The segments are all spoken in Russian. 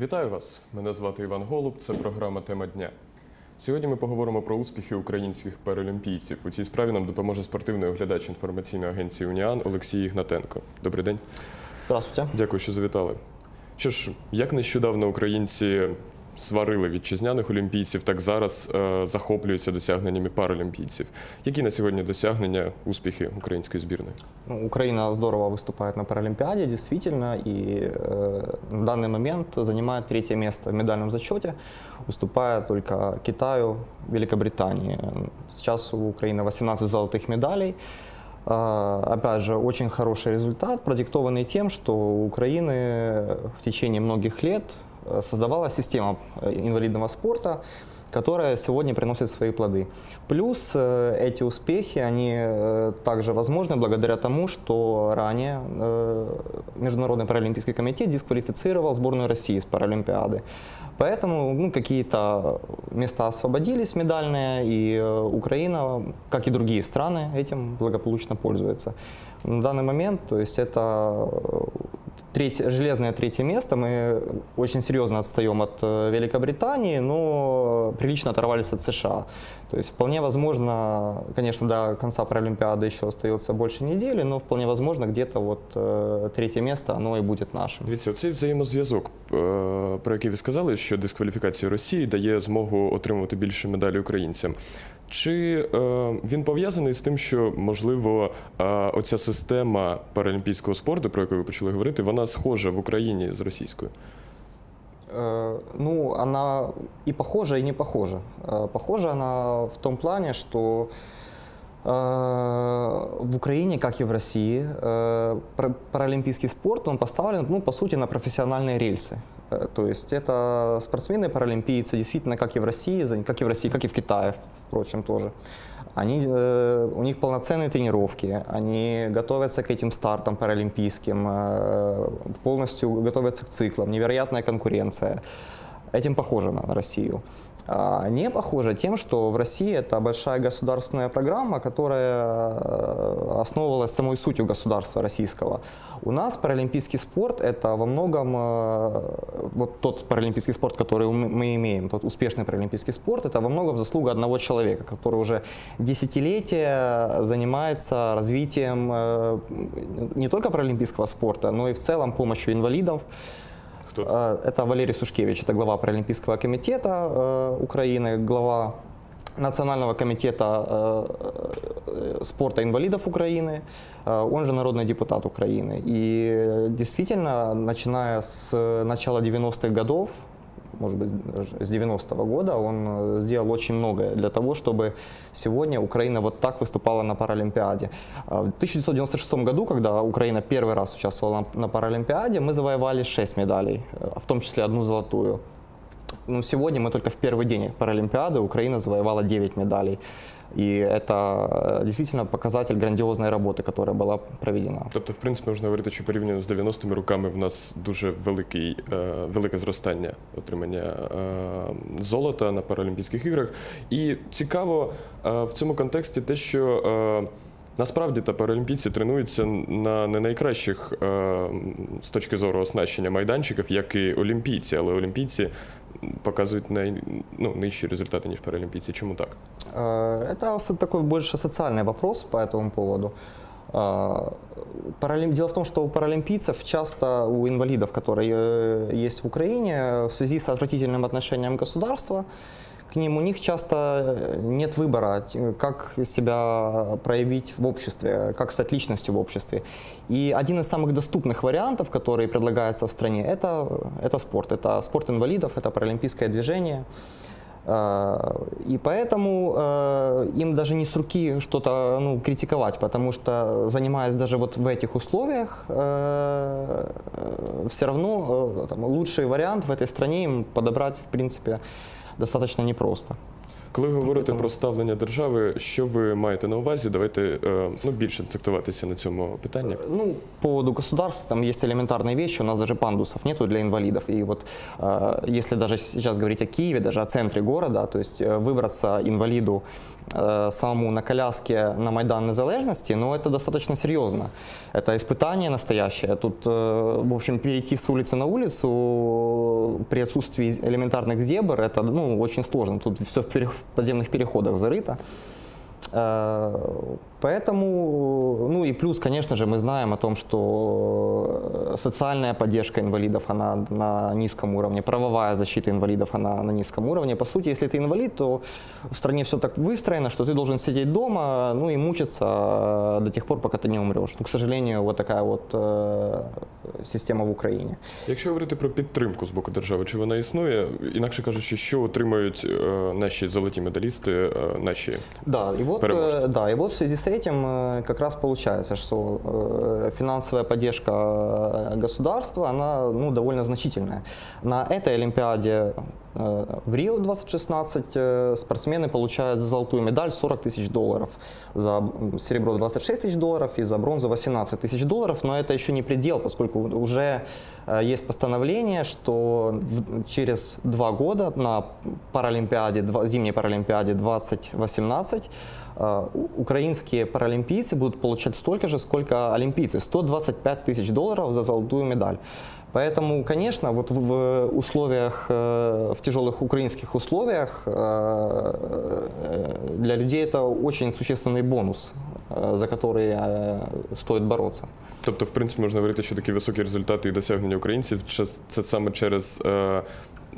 Вітаю вас! Мене звати Іван Голуб. Це програма Тема дня. Сьогодні ми поговоримо про успіхи українських паралімпійців. У цій справі нам допоможе спортивний оглядач інформаційної агенції Уніан Олексій Ігнатенко. Добрий день. Здравствуйте. Дякую, що завітали. Що ж, як нещодавно українці сварили вітчизняних олімпійців, так зараз е, захоплюються досягненнями паралімпійців. Які на сьогодні досягнення, успіхи української збірної? Ну, Украина здорово выступает на Паралимпиаде, действительно, и э, на данный момент занимает третье место в медальном зачете, уступая только Китаю, Великобритании. Сейчас у Украины 18 золотых медалей. А, Опять же, очень хороший результат, продиктованный тем, что у Украины в течение многих лет э, создавалась система э, инвалидного спорта, которая сегодня приносит свои плоды. Плюс э, эти успехи, они э, также возможны благодаря тому, что ранее э, Международный паралимпийский комитет дисквалифицировал сборную России с Паралимпиады. Поэтому ну, какие-то места освободились медальные, и э, Украина, как и другие страны, этим благополучно пользуется. На данный момент, то есть это э, третье, железное третье место. Мы очень серьезно отстаем от э, Великобритании, но прилично оторвались от США. То есть вполне возможно, конечно, до конца Паралимпиады еще остается больше недели, но вполне возможно где-то вот э, третье место, оно и будет нашим. Дивіться, оцей взаємозв'язок, е, про який ви сказали, що дискваліфікація Росії дає змогу отримувати більше медалі українцям. Чи е, він пов'язаний з тим, що можливо е, оця система паралімпійського спорту, про яку ви почали говорити, вона схожа в Україні з російською? Э, Ну, она и похожа, и не похожа. Э, Похожа она в том плане, что э, в Украине, как и в России, э, пара- паралимпийский спорт, он поставлен, ну, по сути, на профессиональные рельсы. Э, То есть это спортсмены-паралимпийцы, действительно, как и в России, как и в России, как и в Китае, впрочем, тоже. Они, э, у них полноценные тренировки, они готовятся к этим стартам паралимпийским, э, полностью готовятся к циклам, невероятная конкуренция. Этим похоже на Россию. А не похоже тем, что в России это большая государственная программа, которая э, основывалась самой сутью государства российского. У нас паралимпийский спорт это во многом э, вот тот паралимпийский спорт, который мы имеем, тот успешный паралимпийский спорт, это во многом заслуга одного человека, который уже десятилетия занимается развитием э, не только паралимпийского спорта, но и в целом помощью инвалидов. Хто це? Э, Это Валерий Сушкевич, это глава Паралимпийского комитета э, Украины, глава Национального комитета э, спорта инвалидов Украины, э, он же народный депутат Украины. И действительно, начиная с начала 90-х годов, может быть, с 90-го года, он э, сделал очень многое для того, чтобы сегодня Украина вот так выступала на Паралимпиаде. А В 1996 году, когда Украина первый раз участвовала на, Паралимпиаде, мы завоевали 6 медалей, э, в том числе одну золотую. Ну, сегодня мы только в первый день Паралимпиады Украина завоевала 9 медалей. И это э, действительно показатель грандиозной работы, которая была проведена. Тобто, в принципі, можна говорити, що порівняно з 90-ми роками в нас дуже великий, е, велике зростання отримання е, золота на Паралімпійських іграх. І цікаво е, в цьому контексті те, що е, насправді та паралімпійці тренуються на не найкращих е, з точки зору оснащення майданчиків, як і олімпійці, але олімпійці показують най, ну, нижчі результати, ніж паралімпійці. Чому так? Э, Это с- такой больше социальный вопрос по этому поводу. А, паралим- Дело в том, что у паралимпийцев часто, у инвалидов, которые э, есть в Украине, в связи с отвратительным отношением государства к ним, у них часто э, нет выбора, т- как себя проявить в обществе, как стать личностью в обществе. И один из самых доступных вариантов, который предлагается в стране, это, это спорт. Это спорт инвалидов, это паралимпийское движение. Э, И поэтому э, им даже не с руки что-то ну, критиковать, потому что занимаясь даже вот в этих условиях, все равно э, там, лучший вариант в этой стране им подобрать, в принципе, достаточно непросто. Коли ви говорите Тому- про ставлення держави, що ви маєте на увазі? Давайте е, ну, більше акцентуватися на цьому питанні. Ну, по поводу государства, там есть элементарные вещи, у нас даже пандусов нету для инвалидов. И вот э, если даже сейчас говорить о Киеве, даже о центре города, то есть э, выбраться инвалиду э, самому на коляске на Майдан Незалежности, ну, это достаточно серьезно. Это испытание настоящее. Тут, э, в общем, перейти с улицы на улицу при отсутствии элементарных зебр, это, ну, очень сложно. Тут все в пере- в подземных переходах зарыто. Э, Поэтому, ну и плюс, конечно же, мы знаем о том, что социальная поддержка инвалидов, она на низком уровне, правовая защита инвалидов, она на низком уровне. По сути, если ты инвалид, то в стране все так выстроено, что ты должен сидеть дома, ну и мучиться э, до тех пор, пока ты не умрешь. Ну, к сожалению, вот такая вот э, система в Украине. Якщо говорити про підтримку з боку держави, чи вона існує? Інакше кажучи, що отримають е, наші золоті медалісти, е, наші Да, и вот, Переможцы. э, да, и вот в связи с этим э, как раз получается, что э, финансовая поддержка э, государства, она ну, довольно значительная. На этой Олимпиаде в Рио 2016 э, спортсмены получают за золотую медаль 40 тысяч долларов, за серебро 26 тысяч долларов и за бронзу 18 тысяч долларов, но это еще не предел, поскольку уже есть постановление, что в- через два года на Паралимпиаде, два- зимней Паралимпиаде 2018 э, у- украинские паралимпийцы будут получать столько же, сколько олимпийцы, 125 тысяч долларов за золотую медаль. Поэтому, конечно, вот в- в условиях, э, в тяжелых украинских условиях э, э, для людей это очень существенный бонус, э, за который э, стоит бороться. Тобто, в принципі, можна говорити, що такі високі результати і досягнення українців це- саме через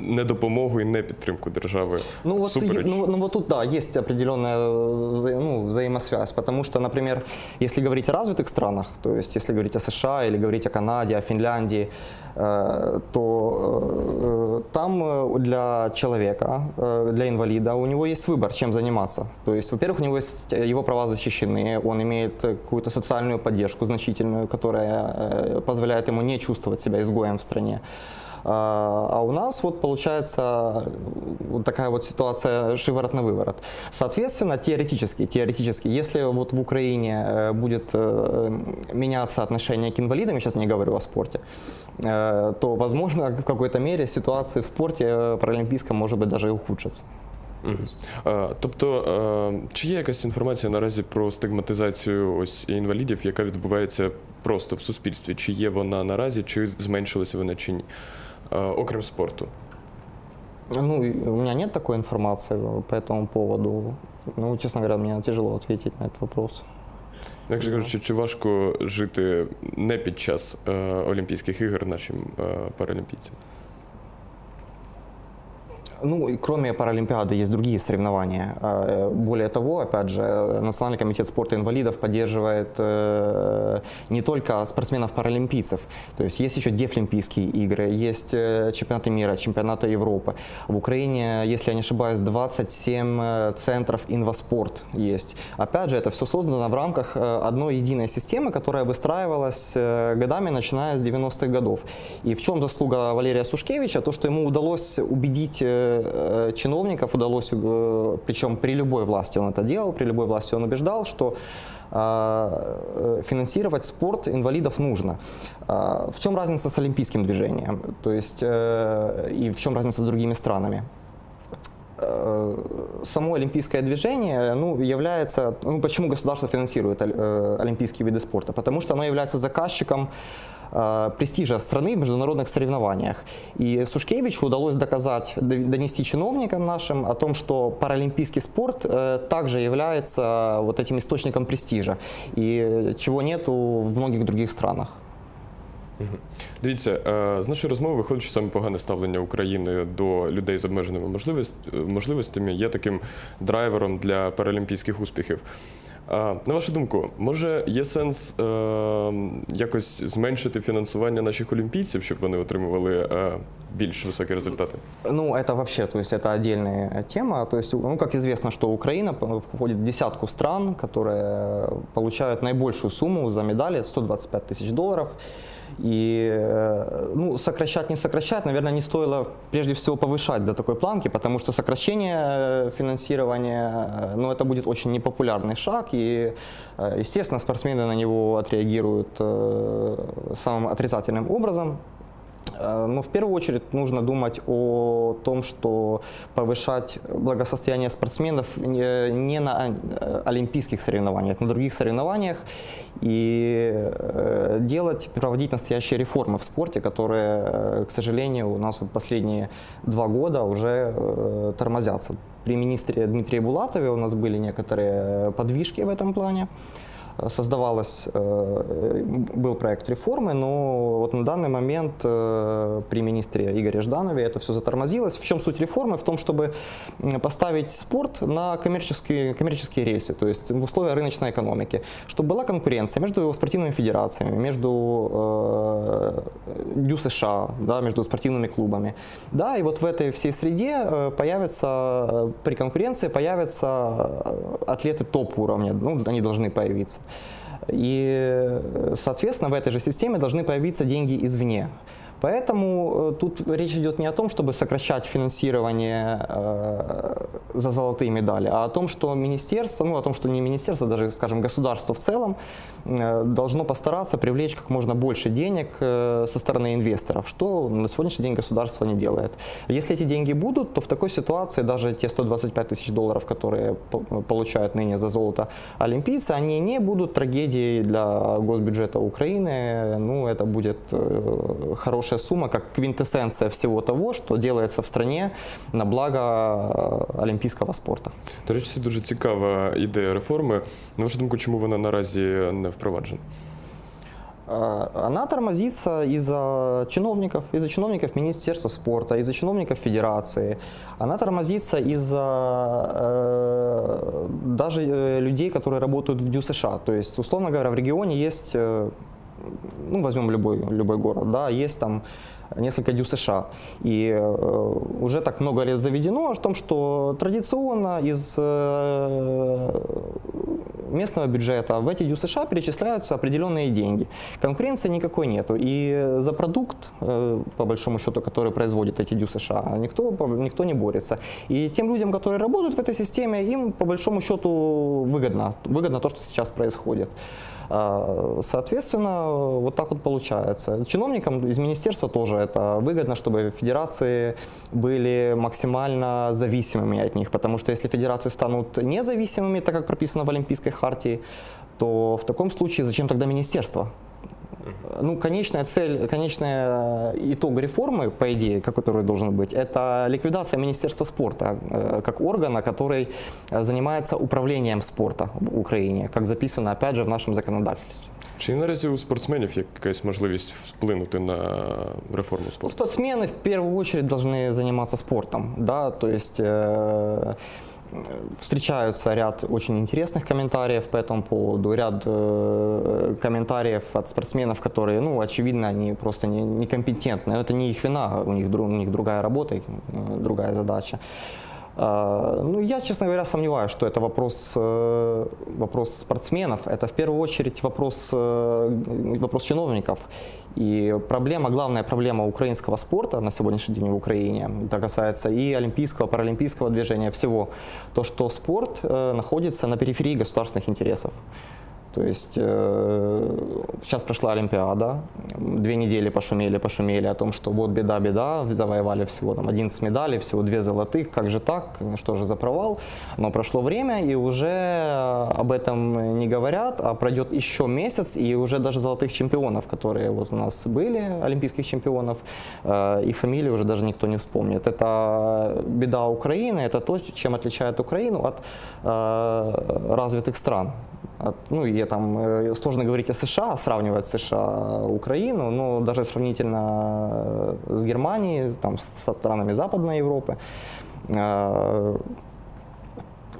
е, недопомогу і непідтримку держави. Ну вот, всупереч. ну, ну вот тут, да, есть определенная э, вза- ну, взаимосвязь, потому что, например, если говорить о развитых странах, то есть если говорить о США или говорить о Канаде, о Финляндии, э, то э, там э, для человека, э, для инвалида, у него есть выбор, чем заниматься. То есть, во-первых, у него есть э, его права защищены, он имеет э, какую-то социальную поддержку значительную, которая э, позволяет ему не чувствовать себя изгоем в стране. А а у нас вот получается э, вот такая вот ситуация шиворот на выворот. Соответственно, теоретически, теоретически, если вот в Украине э, будет э, меняться отношение к инвалидам, я сейчас не говорю о спорте, э, то, возможно, в какой-то мере ситуация в спорте э, паралимпийском может быть даже и ухудшится. Е, Тобто, е, чи є якась інформація наразі про стигматизацію ось інвалідів, яка відбувається просто в суспільстві? Чи є вона наразі, чи зменшилася вона чи ні? Е, Окрім спорту. Ну, у меня нет такой информации по этому поводу. Ну, честно говоря, мне тяжело ответить на этот вопрос. Якщо кажучи, чи важко жити не під час е, Олімпійських ігор нашим е, паралімпійцям? Ну, кроме Паралимпиады есть другие соревнования. Э, Более того, опять же, Национальный комитет спорта инвалидов поддерживает э, не только спортсменов-паралимпийцев. То есть есть еще дефлимпийские игры, есть э, чемпионаты мира, чемпионаты Европы. В Украине, если я не ошибаюсь, 27 э, центров инваспорт есть. Опять же, это все создано в рамках одной единой системы, которая выстраивалась годами, начиная с 90-х годов. И в чем заслуга Валерия Сушкевича? То, что ему удалось убедить чиновников, удалось, э, причем при любой власти он это делал, при любой власти он убеждал, что э, э, финансировать спорт инвалидов нужно. В чем разница с олимпийским движением? То есть э, и в чем разница с другими странами? Э, само олимпийское движение ну, является... Ну, почему государство финансирует э, олимпийские виды спорта? Потому что оно является заказчиком э, престижа страны в международных соревнованиях. И Сушкевичу удалось доказать, донести чиновникам нашим о том, что паралимпийский спорт также является вот этим источником престижа, и чего нету в многих других странах. Дивіться, е, з нашої розмови виходить, що саме погане ставлення України до людей з обмеженими можливість- можливостями є таким драйвером для паралімпійських успіхів. А, На вашу думку, може є сенс е, якось зменшити фінансування наших олімпійців, щоб вони отримували е, більш високі результати? Ну, это вообще, то есть это отдельная тема. То есть, ну, как известно, что Украина по- входит в десятку стран, которые получают наибольшую сумму за медали 125 тысяч долларов. И э, ну, сокращать, не сокращать, наверное, не стоило прежде всего повышать до такой планки, потому что сокращение э, финансирования, э, ну, это будет очень непопулярный шаг, и, естественно, спортсмены на него отреагируют самым отрицательным образом. Э, Но в первую очередь нужно думать о том, что повышать благосостояние спортсменов не на э, олимпийских соревнованиях, на других соревнованиях и э, делать, проводить настоящие реформы в спорте, которые, к сожалению, у нас вот последние два года уже тормозятся. При министре Дмитрии Булатове у нас были некоторые подвижки в этом плане создавалась, э, был проект реформы, но вот на данный момент э, при министре Игоре Жданове это все затормозилось. В чем суть реформы? В том, чтобы поставить спорт на коммерческие, коммерческие рельсы, то есть в условия рыночной экономики, чтобы была конкуренция между спортивными федерациями, между э, Дю США, да, между спортивными клубами. Да, и вот в этой всей среде э, появятся, э, при конкуренции появятся э, атлеты топ-уровня, ну, они должны появиться. И, э, соответственно, в этой же системе должны появиться деньги извне. Поэтому э, тут речь идет не о том, чтобы сокращать финансирование э, за золотые медали, а о том, что министерство, ну о том, что не министерство, даже, скажем, государство в целом э, должно постараться привлечь как можно больше денег со стороны инвесторов, что на сегодняшний день государство не делает. Если эти деньги будут, то в такой ситуации даже те 125 тысяч долларов, которые по- получают ныне за золото олимпийцы, они не будут трагедией для госбюджета Украины. Ну, это будет э, хорошая сумма, как квинтэссенция всего того, что делается в стране на благо э, олимпийского спорта. До речі, це дуже цікава ідея реформи. На вашу думку, чому вона наразі не впроваджена? Э, Она тормозится из-за чиновников, из-за чиновников Министерства спорта, из-за чиновников Федерации. Она тормозится из-за э, даже э, людей, которые работают в Дю США. То есть, условно говоря, в регионе есть, э, ну, возьмем любой, любой город, да, есть там несколько дю США. И э, уже так много лет заведено о том, что традиционно из э, местного бюджета в эти дю США перечисляются определенные деньги. Конкуренции никакой нету. И за продукт, э, по большому счету, который производит эти дю США, никто, никто не борется. И тем людям, которые работают в этой системе, им по большому счету выгодно. Выгодно то, что сейчас происходит. А, Соответственно, вот так вот получается. Чиновникам из министерства тоже это выгодно, чтобы федерации были максимально зависимыми от них, потому что если федерации станут независимыми, так как прописано в Олимпийской хартии, то в таком случае зачем тогда министерство? Ну, конечная цель, конечный итог реформы, по идее, как который должен быть, это ликвидация Министерства спорта э, как органа, который э, занимается управлением спорта в Украине, как записано, опять же, в нашем законодательстве. Чи наразі у спортсменів є якась можливість вплинути на реформу Ну, спорту? Спортсмены в первую очередь должны заниматься спортом, да, то есть э, встречаются ряд очень интересных комментариев по этому поводу, ряд э, комментариев от спортсменов, которые, ну, очевидно, они просто не- некомпетентны. Это не их вина, у них, у них другая работа, э, другая задача. А, Ну, я, честно говоря, сомневаюсь, что это вопрос, э, вопрос спортсменов. Это в первую очередь вопрос, э, вопрос чиновников. И проблема, главная проблема украинского спорта на сегодняшний день в Украине, это касается и олимпийского, паралимпийского движения, всего, то, что спорт э, находится на периферии государственных интересов. То есть э, сейчас прошла Олимпиада, две недели пошумели, пошумели о том, что вот беда, беда, завоевали всего там 11 медалей, всего две золотых, как же так, что же за провал. Но прошло время, и уже э, об этом не говорят, а пройдет еще месяц, и уже даже золотых чемпионов, которые вот у нас были, олимпийских чемпионов, э, их фамилии уже даже никто не вспомнит. Это беда Украины, это то, чем отличает Украину от э, развитых стран. Ну, и там э, сложно говорить о США, сравнивать США, Украину, но даже сравнительно э, с Германией, там, со странами Западной Европы.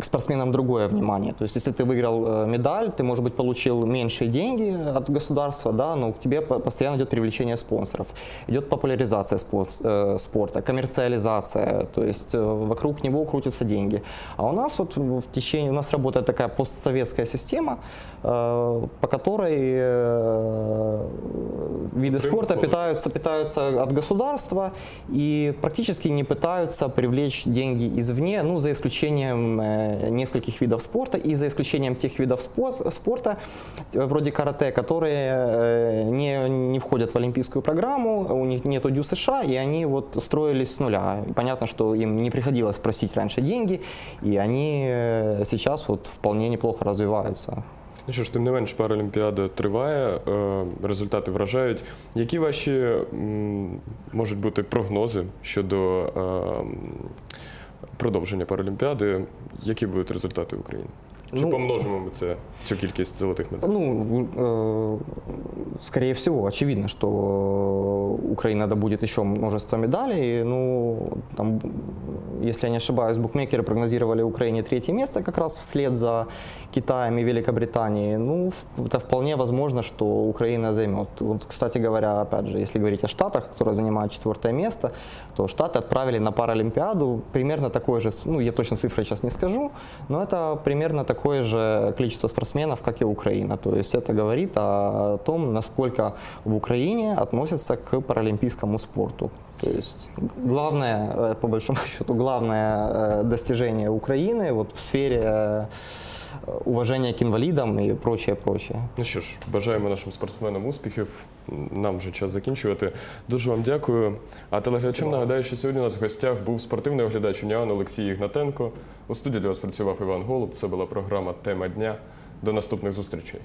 Спортсменам другое внимание. То есть, если ты выиграл э, медаль, ты, может быть, получил меньшие деньги от государства, да, но к тебе по- постоянно идет привлечение спонсоров, идет популяризация э, спорта, коммерциализация, то есть э, вокруг него крутятся деньги. А у нас вот в течение, у нас работает такая постсоветская система, по которой виды спорта питаются, питаются от государства и практически не пытаются привлечь деньги извне, ну, за исключением нескольких видов спорта и за исключением тех видов спор- спорта, э, вроде карате, которые э, не, не входят в олимпийскую программу, у них нету дю США, и они вот строились с нуля. И Понятно, что им не приходилось просить раньше деньги, и они э, сейчас вот вполне неплохо развиваются. Ну що ж, тим не менш, Паралімпіада триває, е, результати вражають. Які ваші м, можуть бути прогнози щодо е, м, продовження Паралімпіади? Які будуть результати України? Чи Ну, помножимо ми це, цю кількість золотих медалей? Ну, э, скорее всего, очевидно, что Украина добудет еще множество медалей. Ну, там, если я не ошибаюсь, букмекеры прогнозировали Украине третье место как раз вслед за Китаем и Великобританией. Ну, это вполне возможно, что Украина займет. Вот, кстати говоря, опять же, если говорить о Штатах, которые занимают четвертое место, то Штаты отправили на Паралимпиаду примерно такое же, ну, я точно цифры сейчас не скажу, но это примерно такое же количество спортсменов, как и Украина. То есть это говорит о том, насколько в Украине относятся к паралимпийскому спорту. То есть главное, э, по большому счету, главное э, достижение Украины вот в сфере э, к инвалидам и прочее, прочее. Ну що ж, бажаємо нашим спортсменам успіхів. Нам вже час закінчувати. Дуже вам дякую. А телеглядачам нагадаю, що сьогодні у нас в гостях був спортивний оглядач Уніан Олексій Ігнатенко. У студії для вас працював Іван Голуб. Це була програма Тема дня. До наступних зустрічей.